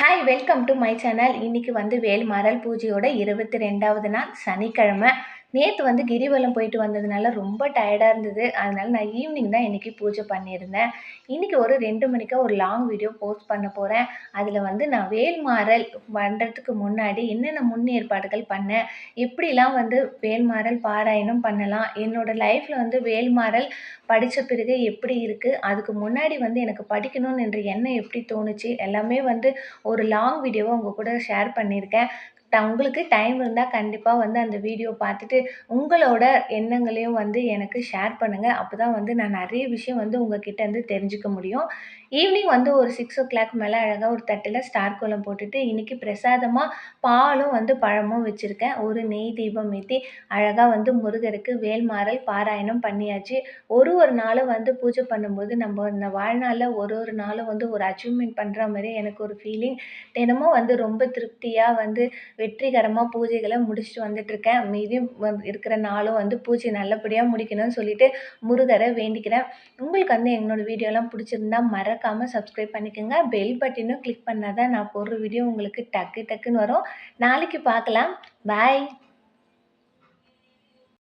Hi welcome to my channel இன்னைக்கு வந்து வேல்மாறல் பூஜையோட இருபத்தி ரெண்டாவது நாள் சனிக்கிழமை. நேற்று வந்து கிரிவலம் போயிட்டு வந்ததுனால ரொம்ப டயர்டாக இருந்தது. அதனால நான் ஈவினிங் தான் இன்றைக்கி பூஜை பண்ணியிருந்தேன். இன்றைக்கி ஒரு ரெண்டு மணிக்கா ஒரு லாங் வீடியோ போஸ்ட் பண்ண போகிறேன் அதில் வந்து நான் வேல்மாறல் பண்ணுறதுக்கு முன்னாடி என்னென்ன முன்னேற்பாடுகள் பண்ணேன் எப்படிலாம் வந்து வேல்மாறல் பாராயணம் பண்ணலாம் என்னோடய லைஃப்பில் வந்து வேல்மாறல் படித்த பிறகு எப்படி இருக்குது அதுக்கு முன்னாடி வந்து எனக்கு படிக்கணும்னு என்ற எண்ணம் எப்படி தோணுச்சு எல்லாமே வந்து ஒரு லாங் வீடியோவை உங்கள் கூட ஷேர் பண்ணியிருக்கேன். ட உங்களுக்கு டைம் இருந்தால் கண்டிப்பாக வந்து அந்த வீடியோ பார்த்துட்டு உங்களோட எண்ணங்களையும் வந்து எனக்கு ஷேர் பண்ணுங்கள் அப்போ தான் வந்து நான் நிறைய விஷயம் வந்து உங்கள் கிட்டேருந்து தெரிஞ்சுக்க முடியும். ஈவினிங் வந்து ஒரு சிக்ஸ் ஓ கிளாக் மேலே அழகாக ஒரு தட்டில் ஸ்டார் கோலம் போட்டுட்டு இன்றைக்கி பிரசாதமாக பாலும் வந்து பழமும் வச்சுருக்கேன். ஒரு நெய் தீபம் ஏற்றி அழகாக வந்து முருகருக்கு வேல்மாறல் பாராயணம் பண்ணியாச்சு. ஒரு ஒரு நாளும் வந்து பூஜை பண்ணும்போது நம்ம இந்த வாழ்நாளில் ஒரு ஒரு நாளும் வந்து ஒரு அச்சீவ்மெண்ட் பண்ணுற மாதிரி எனக்கு ஒரு ஃபீலிங் தினமும் வந்து ரொம்ப திருப்தியாக வந்து வெற்றிகரமாக பூஜைகளை முடிச்சுட்டு வந்துட்டுருக்கேன். மீதி இருக்கிற நாளும் வந்து பூஜை நல்லபடியாக முடிக்கணும்னு சொல்லிட்டு முருகரை வேண்டிக்கிறேன். உங்களுக்கு வந்து என்னோடய வீடியோலாம் பிடிச்சிருந்தா மறக்காமல் சப்ஸ்கிரைப் பண்ணிக்கோங்க. பெல் பட்டினும் கிளிக் பண்ணால் தான் நான் போடுற வீடியோ உங்களுக்கு டக்கு டக்குன்னு வரும். நாளைக்கு பார்க்கலாம். பாய்